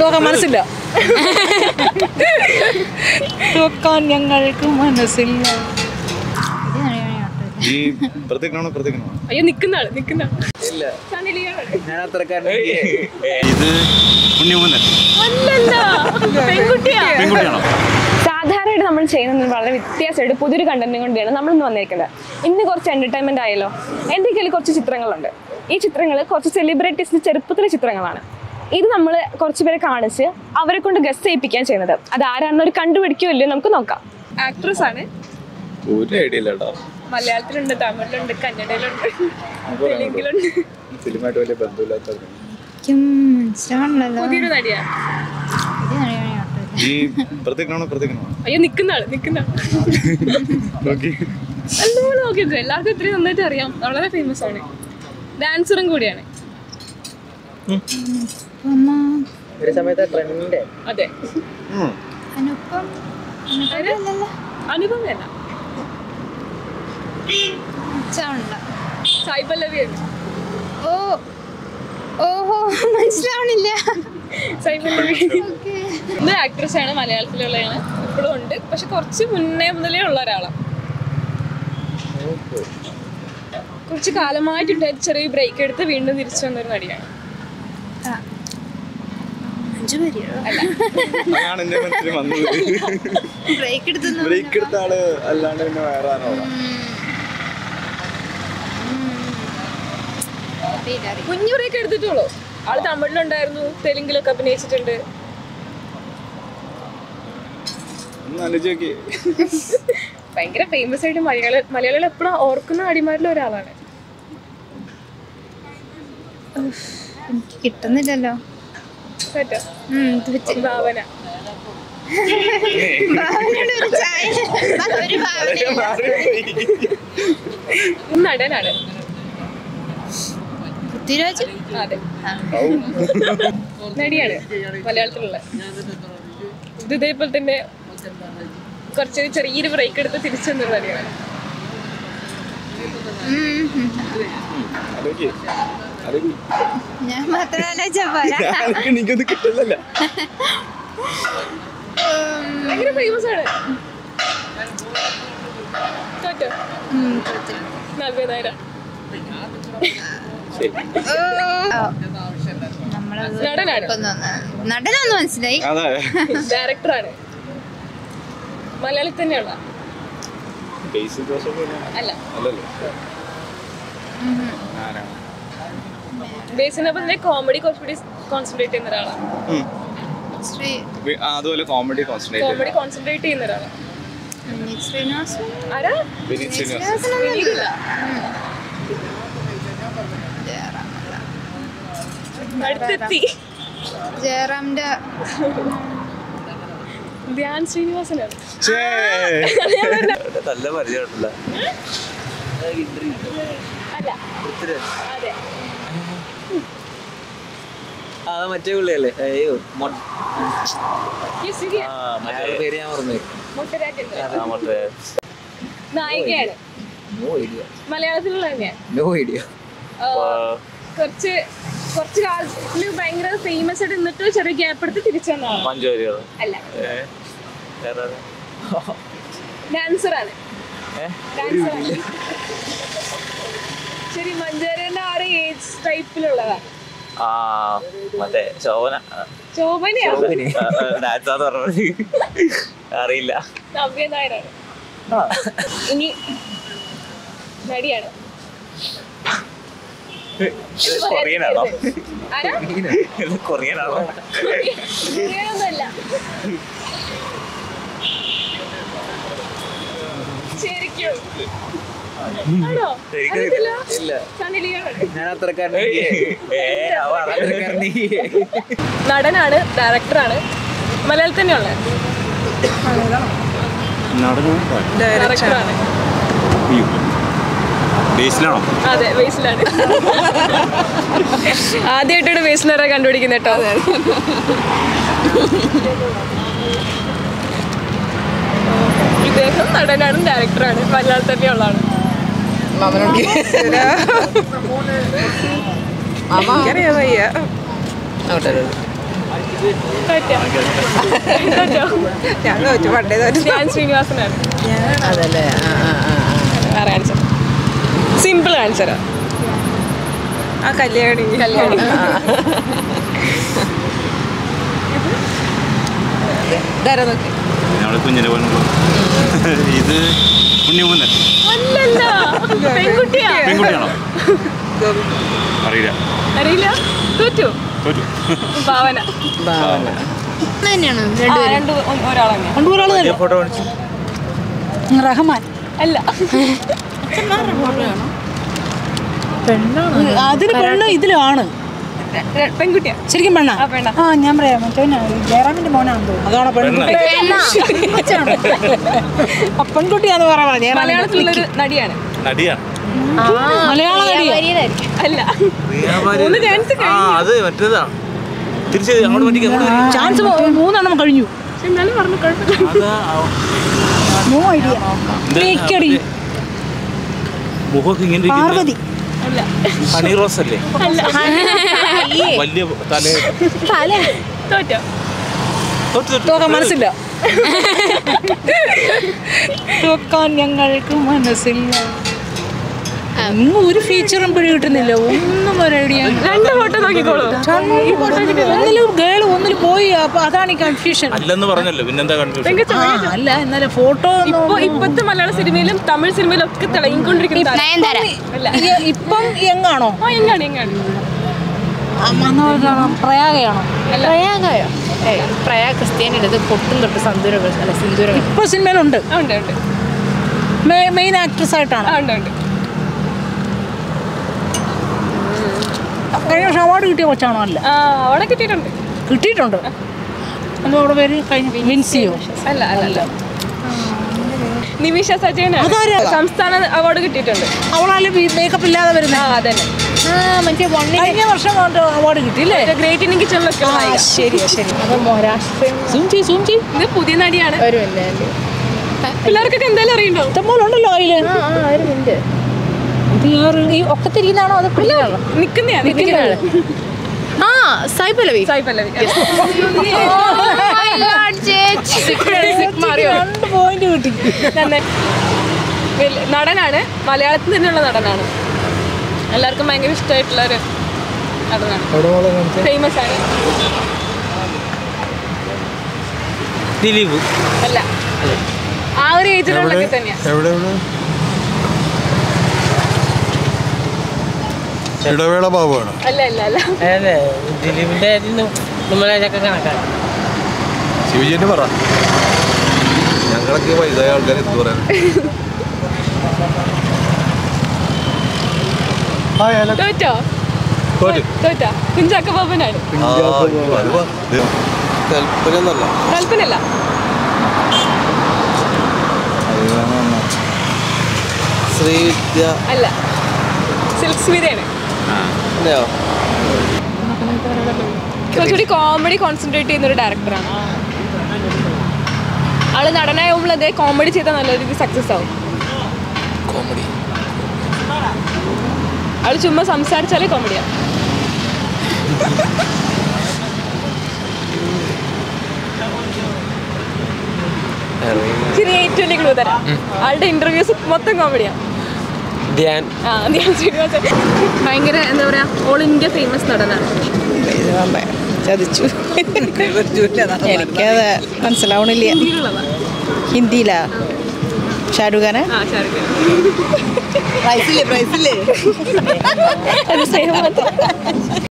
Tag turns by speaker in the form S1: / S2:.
S1: തോക്കാൻ മനസ്സില്ല. തോക്കാൻ ഞങ്ങൾക്ക് മനസ്സില്ല.
S2: ഈ പ്രതികരണമാണോ പ്രതികരണമാണോ?
S3: അയ്യോ നിക്കുന്ന ആൾ നിക്കുന്ന
S4: ഇല്ല.
S3: സണ്ണി
S4: ഞാൻ അത്രക്കാരൻ
S2: ഇത് ഉണ്ണിമുന്നൻ
S3: അല്ലല്ല. പെൺകുട്ടിയാ.
S2: പെൺകുട്ടിയാണോ?
S3: സാധാരണയായിട്ട് നമ്മൾ ചെയ്യുന്നത് വളരെ വ്യത്യാസമായിട്ട് പുതിയൊരു കണ്ടന്റ് കൊണ്ടാണ് നമ്മൾ ഇന്ന് വന്നിരിക്കുന്നത്. ഇന്ന് കുറച്ച് എന്റർടൈൻമെന്റ് ആയല്ലോ. എന്റെ കയ്യിൽ കുറച്ച് ചിത്രങ്ങളുണ്ട്? ഈ ചിത്രങ്ങൾ കുറച്ച് സെലിബ്രിറ്റീസിന്റെ ചെറുപ്പത്തിലെ ചിത്രങ്ങളാണ്. ഇത് നമ്മൾ കുറച്ച് പേരെ കാണിച്ച് അവരെ കൊണ്ട് ഗസ്റ്റ് ചെയ്യിപ്പിക്കാൻ ചെയ്യുന്നത്. അത് ആരാണെന്ന് ഒരു കണ്ടുപിടിക്കുമല്ലോ നമുക്ക് നോക്കാം. ആക്ട്രസ് ആണ്.
S4: ഒരു ഐഡിയ
S3: മലയാളത്തിലുണ്ട് തമിഴിലുണ്ട് കന്നഡയിലുണ്ട് തെലുങ്കിലുണ്ട്.
S4: ഫിലിമായിട്ട് വലിയ ബന്ധമില്ലാത്ത
S3: പുതിയൊരു
S2: ഈ പ്രതികരണമാണോ പ്രതികരണമാണോ?
S3: അയ്യോ നിക്കുന്ന ആൾ നിക്കുന്ന ആൾ.
S2: നോക്കി.
S3: നല്ലപോലെ നോക്കിയത് എല്ലാവർക്കും ഇത്രയും നന്നായിട്ട് അറിയാം. വളരെ ഫേമസ് ആണ്. ഡാൻസറും കൂടിയാണ്.
S4: ഒരു സമയത്ത് ട്രെൻഡ്.
S3: അതെ.
S2: ഉം.
S5: അനുപ്പം
S3: അനുപമയല്ല
S5: മനസ്സിലാവണില്ല
S3: സായി പല്ലവിയാണ്
S5: ഓ. ഓഹോ മനസ്സിലാവണില്ല.
S3: സായി പല്ലവി ഇത് ആക്ട്രസ് ആണ് മലയാളത്തിലുള്ളതാണ് ഇപ്പോഴും ഉണ്ട്. പക്ഷെ കുറച്ച് മുന്നേ മുതലേ ഉള്ള ഒരാളാണ് കുറച്ച് കാലമായിട്ടുണ്ടായിട്ട് ചെറിയ ബ്രേക്ക് എടുത്ത് വീണ്ടും തിരിച്ചു വന്നൊരു നടിയാണ്.
S5: ബ്രേക്ക് എടുത്തു
S2: ആൾ അല്ലാണ്ട് പിന്നെ വേറെ ആരോ
S3: കുഞ്ഞു ബ്രേക്ക് എടുത്തിട്ടുള്ളൂ. ആൾ തമിഴിലുണ്ടായിരുന്നു തെലുങ്കിലൊക്കെ അഭിനയിച്ചിട്ടുണ്ട്. ഭയങ്കര ഫേമസ് ആയിട്ട് മലയാള മലയാളികൾ എപ്പോഴും ഓർക്കുന്ന അടിമാരിൽ ഒരാളാണ്
S5: എനിക്ക് കിട്ടുന്നില്ലല്ലോ
S3: ഭാവന. നടനാണ്.
S5: പൃഥ്വിരാജ്?
S3: അതെ. നടിയാണ് മലയാളത്തിലുള്ള. ഇത് ഇതേപോലെ തന്നെ കുറച്ച് ചെറിയൊരു ബ്രേക്ക് എടുത്ത് തിരിച്ചു വന്നൊരു നടിയാണ്.
S5: ഞാൻ
S2: മാത്രമല്ല എനിക്കൊന്നും
S3: ഭയങ്കര ഫേമസ് ആണ്.
S5: ഒന്ന് ഒന്ന് മനസ്സിലായി.
S2: അതെ.
S3: ഡയറക്ടറാണ്. മലയാളത്തിൽ തന്നെയുള്ള അല്ല.
S2: അല്ലല്ലോ. ആരാണ്?
S3: തന്നെ കോമഡി കോൺസെൻട്രേറ്റ് ചെയ്യുന്ന ഒരാളാണ്
S2: അതുപോലെ കോമഡി കോൺസെൻട്രേറ്റ്
S3: കോമഡി കോൺസെൻട്രേറ്റ് ചെയ്യുന്ന ഒരാളാണ് അടുത്തെത്തി.
S5: ജയറാമിന്റെ
S3: ധ്യാൻ ശ്രീനിവാസനാണ്.
S4: നല്ല പരിചയമുണ്ടല്ല
S3: അല്ല അതെ.
S4: ആ മറ്റേ പുള്ളിയല്ലേ? അയ്യോ മറ്റേ പേര് ഞാൻ പറഞ്ഞു
S3: നായികയാണ്.
S4: No idea.
S3: മലയാളത്തിലുള്ള
S4: നോ ഐഡിയ.
S3: കുറച്ച് കുറച്ച് കാലത്തിൽ ഭയങ്കര ഫേമസ് ആയിട്ട് നിന്നിട്ട് ചെറിയ ഗ്യാപ്പ് എടുത്ത് തിരിച്ചു വന്നതാണ്. അല്ല? ഡാൻസറാണ്? ഡാൻസറാണ് ശരി മഞ്ചേരന്റെ ആ ഒരു ഏജ് ടൈപ്പിലുള്ളതാണ്
S4: ആ മറ്റേ ശോഭന പറഞ്ഞത്. അറിയില്ല.
S3: ഇനി നടിയാണ്.
S4: കൊറിയനാണോ? കൊറിയനാണോ?
S3: ശരിക്കും. നടനാണ് ഡയറക്ടറാണ്. മലയാളത്തിൽ തന്നെയുള്ള? ഡയറക്ടറാണ്.
S2: ബേസിലാണോ?
S3: അതെ ബേസിലാണ്. ആദ്യമായിട്ടാണ് ബേസിലറെ കണ്ടുപിടിക്കുന്നത് കേട്ടോ. ഇദ്ദേഹം നടനാണ് ഡയറക്ടറാണ്. മലയാളത്തിൽ തന്നെയുള്ളതാണ്.
S1: എനിക്കറിയാൻ വയ്യ. ഞാൻ ചോദിച്ചു പണ്ടേ തോറ്റു
S3: ഞാൻ ശ്രീനിവാസനാണ്.
S1: അതല്ലേ? ആ ആ ആ
S3: വേറെ ആൻസർ സിമ്പിൾ ആൻസറാ
S1: ആ കല്യാണി.
S3: കല്യാണി.
S1: ഇതാരാ നോക്കി
S2: നമ്മുടെ കുഞ്ഞിനെ പോലെ ഇത് ഉണ്ണിമുന്നൻ പെൺകുട്ടിയാണോ? അറിയില്ല.
S3: അറിയില്ല. തോറ്റു.
S2: തോറ്റു.
S3: ഭാവന.
S4: ഭാവന.
S1: റഹ്മാൻ.
S3: അല്ല.
S1: അതിന് പെണ്ണോ ഇതിലാണ്
S3: ര- പെൺകുട്ടിയാ.
S1: ശരിക്കും പെണ്ണാ?
S3: ആ,
S1: ഞാൻ പറയാം. മറ്റേ ജയറാമിന്റെ മോനാണ് അതാണോ പെൺകുട്ടി പെൺകുട്ടിയാന്ന് പറയാ
S3: മലയാളത്തിലുള്ളൊരു നടിയാണ്.
S4: നടിയാണ്
S1: മലയാള നടിയാ.
S3: അല്ല. മൂന്ന്
S4: ആ അത് മറ്റേതാ. തിരിച്ച് അങ്ങോട്ട്.
S1: ചാൻസ് മൂന്നെണ്ണം കഴിഞ്ഞു.
S3: എന്നാലും പറഞ്ഞു കുഴപ്പമില്ല.
S1: പാർവതി.
S4: ഹണി റോസ് അല്ലേ.
S3: അല്ല
S4: വലിയ തല.
S3: തോറ്റോ?
S4: തൊട്ട് തൊട്ട്.
S1: തോക്കാൻ മനസ്സില്ല. തോക്കാൻ ഞങ്ങൾക്ക് മനസ്സില്ല. ഒന്നും ഒരു ഫീച്ചറും പിടി കിട്ടുന്നില്ല. ഒന്നും ഒരു ഐഡിയ
S3: രണ്ട് ഫോട്ടോ നോക്കിക്കോളൂ.
S1: ഒന്നിലും ഗേൾ ഒന്നിൽ പോയി അപ്പൊ അതാണ് ഈ കൺഫ്യൂഷൻ
S4: അല്ലെന്ന് പറഞ്ഞല്ലോ പിന്നെന്താ കൺഫ്യൂഷൻ
S1: അല്ല എന്നാലും ഫോട്ടോ
S3: ഇപ്പൊ ഇപ്പത്തെ മലയാള സിനിമയിലും തമിഴ് സിനിമയിലും ഒക്കെ തിളങ്ങിക്കൊണ്ടിരിക്കുന്ന താരം.
S5: നയൻതാര
S3: അല്ല.
S1: ഇപ്പം എങ്ങാണോ?
S3: എങ്ങാണ് എങ്ങാണ്?
S1: പ്രയാഗയാണോ?
S5: പ്രയാഗയോ? ക്രിസ്ത്യാനിയുടെ പൊട്ടും തൊട്ട് സന്ദൂരം അല്ല സിന്ദൂരം
S1: ഇപ്പൊ സിനിമയിലുണ്ട്.
S3: ഉണ്ട് ഉണ്ട്.
S1: മെയിൻ ആക്ട്രസ് ആയിട്ടാണ്.
S3: ഉണ്ട് ഉണ്ട്.
S1: കഴിഞ്ഞ വർഷം അവാർഡ് കിട്ടിയ കൊച്ചാണോ അല്ല?
S3: അവിടെ കിട്ടിയിട്ടുണ്ട്.
S1: കിട്ടിയിട്ടുണ്ട്. എന്തോ അവിടെ പേര് വിൻസിയോ?
S3: അല്ല അല്ല നിമിഷ? സംസ്ഥാന അവാർഡ് കിട്ടിയിട്ടുണ്ട്.
S1: അവളാലും മേക്കപ്പ് ഇല്ലാതെ
S5: വരുന്ന?
S1: കഴിഞ്ഞ വർഷം അവാർഡ് കിട്ടിയില്ലേ
S3: ഗ്രേറ്റ് ഇന്ത്യൻ കിച്ചണിലൊക്കെ
S1: ശരി ശരി.
S3: ഇത് പുതിയ നടിയാണ്. പിള്ളേർക്കൊക്കെ എന്തായാലും അറിയണ്ടോ
S1: ഇഷ്ടംപോലെ ഉണ്ടല്ലോ
S5: ഈ ഒക്കത്തിരിക്കുന്നതാണോ അത് ആ സായി പല്ലവി
S3: സായി പല്ലവി
S5: മാറിയോ
S1: രണ്ട് പോയിന്റ് കിട്ടി.
S3: തന്നെ. നടനാണ്. മലയാളത്തിൽ നിന്നുള്ള നടനാണ്. എല്ലാവർക്കും ഭയങ്കര ഇഷ്ടമായിട്ടുള്ള ഒരു നടനാണ്. ഫേമസ് ആണ്.
S4: ദിലീപ്.
S3: അല്ല. ആ ഒരു ഏജിലുള്ളൊക്കെ തന്നെയാണ്
S6: ഇടവേള ബാബുവാണ്
S7: അതെ ദിലീപിന്റെ കണക്കാണ്
S6: ശിവജിന്റെ പറ. ഞങ്ങളൊക്കെ വയസ്സായ ആൾക്കാർ എന്ത് പറയാൻ കൽപ്പനല്ല. ശ്രീവിദ്യ.
S3: അല്ല സിൽക്ക് സ്മിതയാണ് കുറച്ചുകൂടി കോമഡി കോൺസെൻട്രേറ്റ് ചെയ്യുന്ന ഒരു ഡയറക്ടറാണ് ആൾ നടനാകുമ്പോൾ അതേ കോമഡി ചെയ്താൽ നല്ല രീതിയിൽ സക്സസ് ആവും.
S6: കോമഡി
S3: ആൾ ചുമ്മാ സംസാരിച്ചാലേ കോമഡിയാ ഏറ്റവും ക്ലൂ തരാം. ആളുടെ ഇന്റർവ്യൂസ് മൊത്തം കോമഡിയാ
S7: ധ്യാൻ.
S3: ശ്രീനിവാസൻ. ഭയങ്കര എന്താ പറയാ ഓൾ ഇന്ത്യ ഫേമസ് നടനാണ്.
S1: ചതിച്ചു. എനിക്കത് മനസ്സിലാവണില്ല. ഹിന്ദിയിലാ? ഷാരൂഖ് ഖാന്? പ്രൈസില്ലേ പ്രൈസില്ലേ?